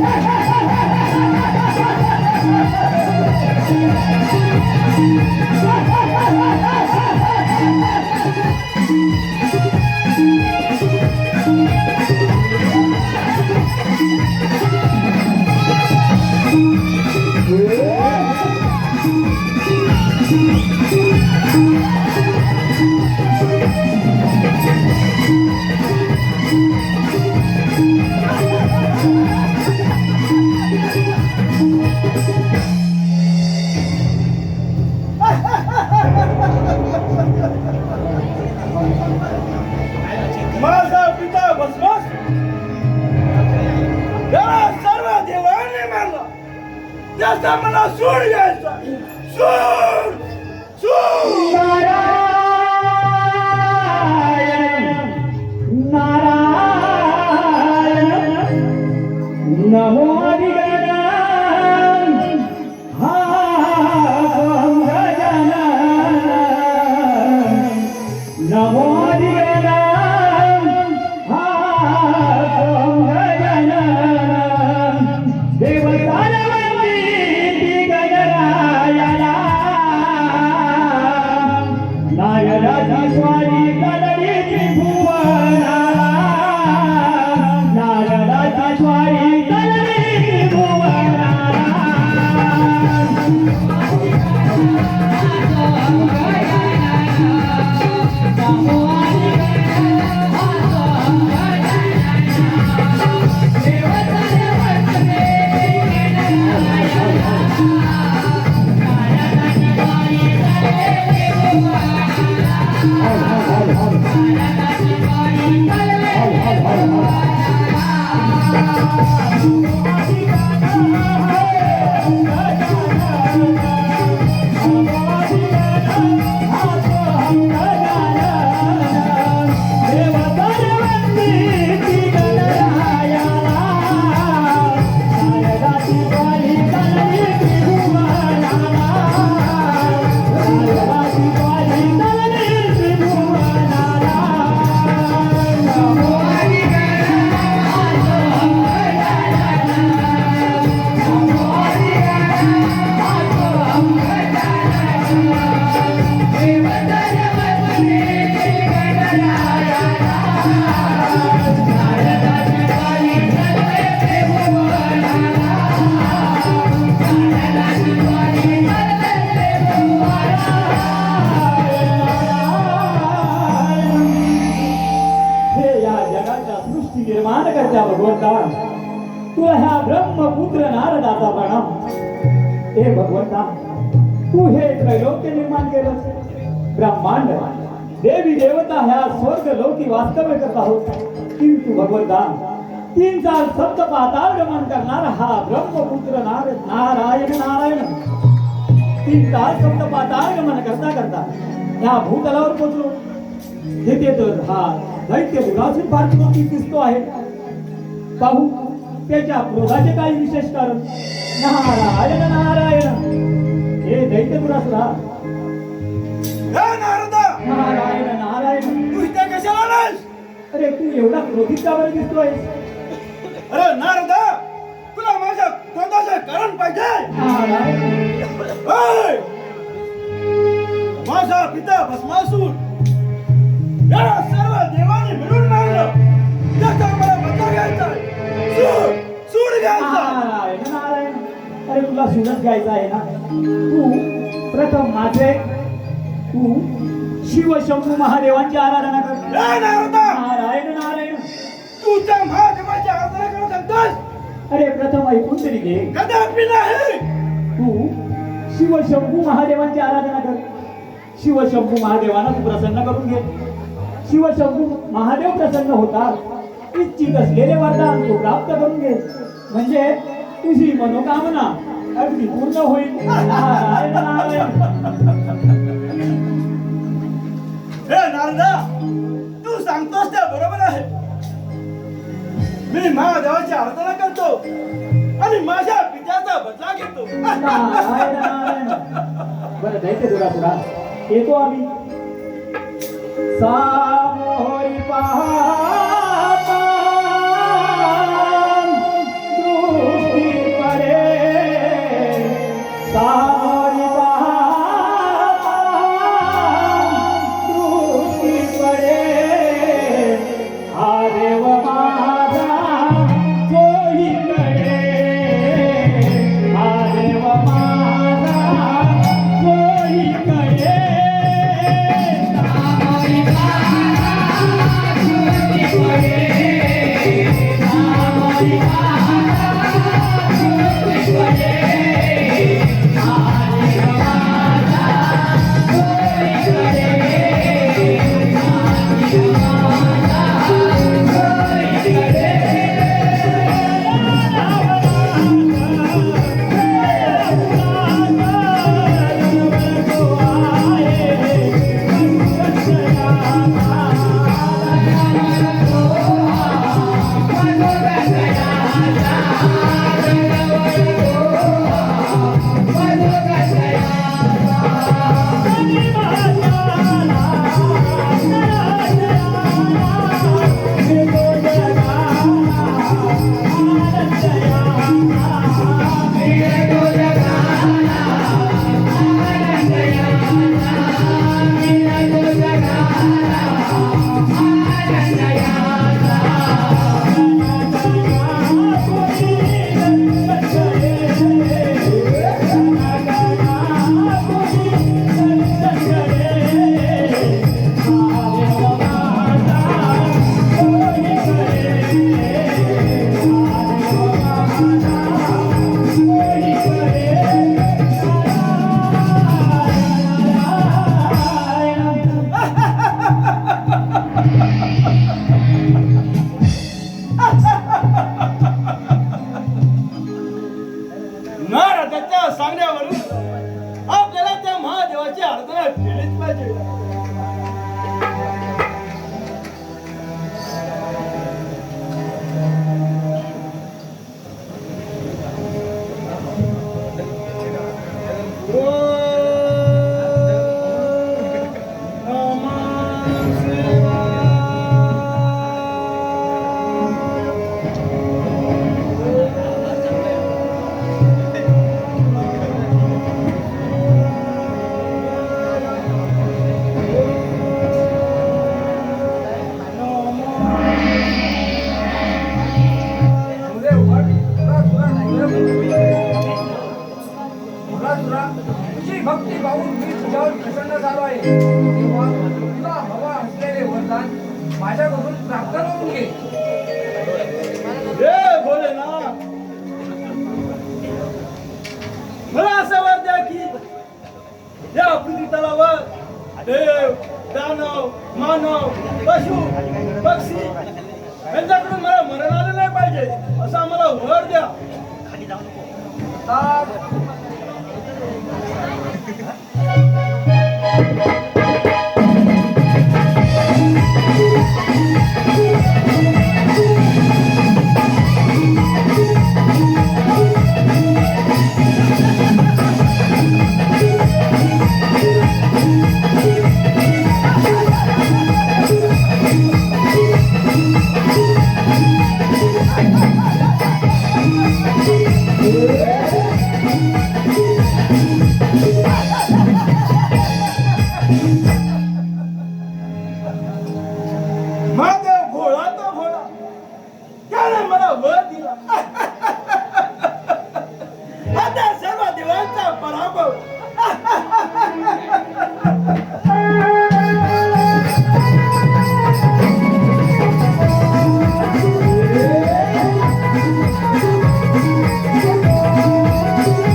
माझा 我的 निर्माण भगवंता तू ह्या ब्रह्मपुत्र नारदाचा प्रणाम हे भगवंता तू हे त्रैलोक्य निर्माण केलं. ब्रह्मांड देवी देवता ह्या स्वर्ग लोकी वास्तव्य करत आहोत. किंतु भगवंता तीन चार सप्त पाताळ गमन करणारा हा ब्रह्मपुत्र नार नारायण नारायण. तीन चार सप्त पाताळ गमन करता करता ह्या भूतलावर पोचलो. तिथे तर हा दैत्य दुरासूर भारतीय दिसतो आहे. पाहू. त्याच्या क्रोधाचे काही विशेष कारण. नारायण नारायण. हे दैत्य दुरासुरा हे नारदा! नारायण नारायण. तू इथे कशाला आलास अरे तू एवढा क्रोधित का बरं दिसतोय अरे नारदा! तुला माझ्या क्रोधाचे कारण पाहिजे! माझा पिता भस्मासूर याला सर्व देवाने मिळून मारलं. त्याचा नारायण नारायण अरे तुला सुनच घ्यायचा आहे ना तू प्रथम माझे तू शिवशंभू महादेवांची आराधना कर. नारायण नारायण तू त्या महादेवाची आराधना करत सांगतोस अरे प्रथम ऐकून तरी घे कदापि नाही तू शिवशंभू महादेवांची आराधना कर. शिवशंभू महादेवांना तू प्रसन्न करून घे. शिवशंभू महादेव प्रसन्न होतात इच्छित असलेले वरदान तू प्राप्त करून घे. म्हणजे तुझी मनोकामना अगदी पूर्ण होईल. नारदा तू सांगतोस त्या बरोबर आहे. मी महादेवाची आराधना करतो आणि माझ्या पित्याचा बदला घेतो. बरं दैत्य दुरासुरा येतो आम्ही. सामोरी पाहता सांगण्यावरून आपल्याला त्या महादेवाची आराधना केलीच पाहिजे. मी तुझ्यावर प्रसन्न झालो आहे. तेव्हा तुला हवा असलेले वरदान माझ्याकडून प्राप्त करून घे. हे भोलेनाथ मला असं वर द्या की या पृथ्वी तलावर देव दानव मानव पशु पक्षी यांच्याकडून मला मरण आलं नाही पाहिजे. असं आम्हाला वर द्या. Thank you. 怪我。